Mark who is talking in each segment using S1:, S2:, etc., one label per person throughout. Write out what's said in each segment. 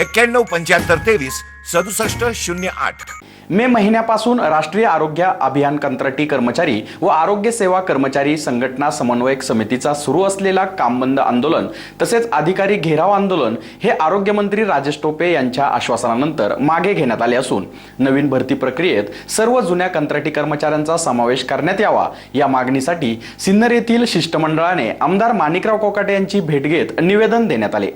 S1: एक्क्याण्णव पंच्याहत्तर तेवीस सदुसष्ट शून्य आठ.
S2: मे महिन्यापासून राष्ट्रीय आरोग्य अभियान कंत्राटी कर्मचारी व आरोग्य सेवा कर्मचारी संघटना समन्वयक समितीचा सुरू असलेला कामबंद आंदोलन तसेच अधिकारी घेराव आंदोलन हे आरोग्यमंत्री राजेश टोपे यांच्या आश्वासनानंतर मागे घेण्यात आले असून नवीन भरती प्रक्रियेत सर्व जुन्या कंत्राटी कर्मचाऱ्यांचा समावेश करण्यात यावा या मागणीसाठी सिन्नर येथील शिष्टमंडळाने आमदार माणिकराव कोकाटे यांची भेट घेत निवेदन देण्यात आले.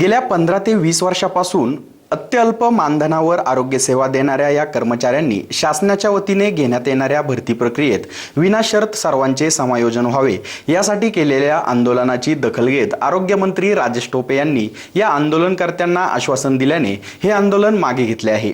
S2: गेल्या पंधरा ते वीस वर्षापासून अत्यल्प मानधनावर आरोग्यसेवा देणाऱ्या या कर्मचाऱ्यांनी शासनाच्या वतीने घेण्यात येणाऱ्या भरती प्रक्रियेत विनाशर्त सर्वांचे समायोजन व्हावे. यासाठी केलेल्या आंदोलनाची दखल घेत आरोग्यमंत्री राजेश टोपे यांनी या आंदोलनकर्त्यांना आश्वासन दिल्याने हे आंदोलन मागे घेतले आहे.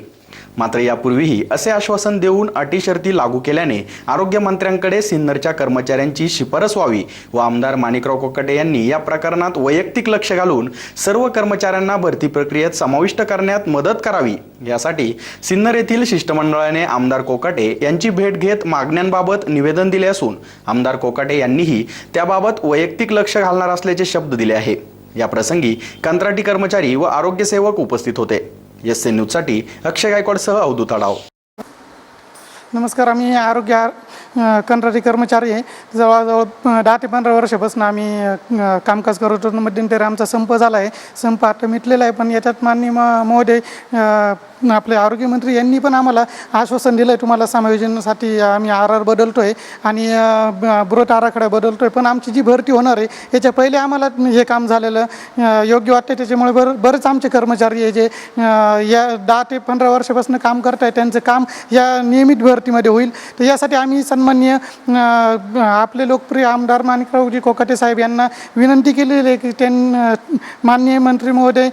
S2: मात्र यापूर्वीही असे आश्वासन देऊन अटी शर्ती लागू केल्याने आरोग्यमंत्र्यांकडे सिन्नरच्या कर्मचाऱ्यांची शिफारस व्हावी व आमदार माणिकराव कोकाटे यांनी या प्रकरणात वैयक्तिक लक्ष घालून सर्व कर्मचाऱ्यांना भरती प्रक्रियेत समाविष्ट करण्यात मदत करावी. यासाठी सिन्नर येथील शिष्टमंडळाने आमदार कोकाटे यांची भेट घेत मागण्यांबाबत निवेदन दिले असून आमदार कोकाटे यांनीही त्याबाबत वैयक्तिक लक्ष घालणार असल्याचे शब्द दिले आहे. या प्रसंगी कंत्राटी कर्मचारी व आरोग्यसेवक उपस्थित होते. एस एन न्यूजसाठी अक्षय गायकवाडसह अवधूत आढाव
S3: नमस्कार आम्ही आरोग्य कंत्राटी कर्मचारी आहे. जवळजवळ दहा ते पंधरा वर्षापासून आम्ही कामकाज करत होतो. मध्यंतरी आमचा संप झाला आहे. संप आता मिटलेला आहे. पण याच्यात माननीय म महोदय आपले आरोग्यमंत्री यांनी पण आम्हाला आश्वासन दिलं आहे तुम्हाला समायोजनासाठी आम्ही आर आर बदलतो आहे आणि ब- बृहत आराखडा बदलतो आहे पण आमची जी भरती होणार आहे याच्या पहिले आम्हाला हे काम झालेलं योग्य वाटतं त्याच्यामुळे बर बरेच आमचे कर्मचारी आहे जे या दहा ते पंधरा वर्षापासून काम करत आहे त्यांचं काम या नियमित भरतीमध्ये होईल. तर यासाठी आम्ही सन्माननीय आपले लोकप्रिय आमदार माणिकरावजी कोकाटे साहेब यांना विनंती केलेली आहे की त्यां माननीय मंत्री महोदय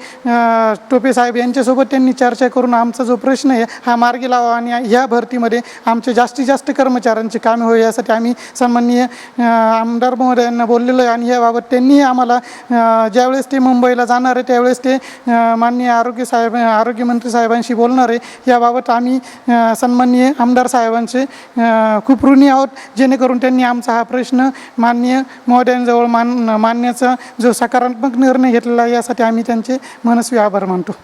S3: टोपे साहेब यांच्यासोबत त्यांनी चर्चा करून आमचा जो प्रश्न आहे हा मार्गी लावा आणि ह्या भरतीमध्ये आमचे जास्तीत जास्त कर्मचाऱ्यांची कामे होईल यासाठी आम्ही सन्माननीय आमदार महोदयांना बोललेलो आहे आणि याबाबत त्यांनी आम्हाला ज्यावेळेस ते मुंबईला जाणार आहे त्यावेळेस ते माननीय आरोग्य साहेब आरोग्यमंत्री साहेबांशी बोलणार आहे याबाबत आम्ही सन्माननीय आमदार साहेबांचे अ, खूप ऋणी आहोत जेणेकरून त्यांनी आमचा हा प्रश्न मान्य महोदयांजवळ मान मानण्याचा जो सकारात्मक निर्णय घेतलेला आहे यासाठी आम्ही त्यांचे मनस्वी आभार मानतो.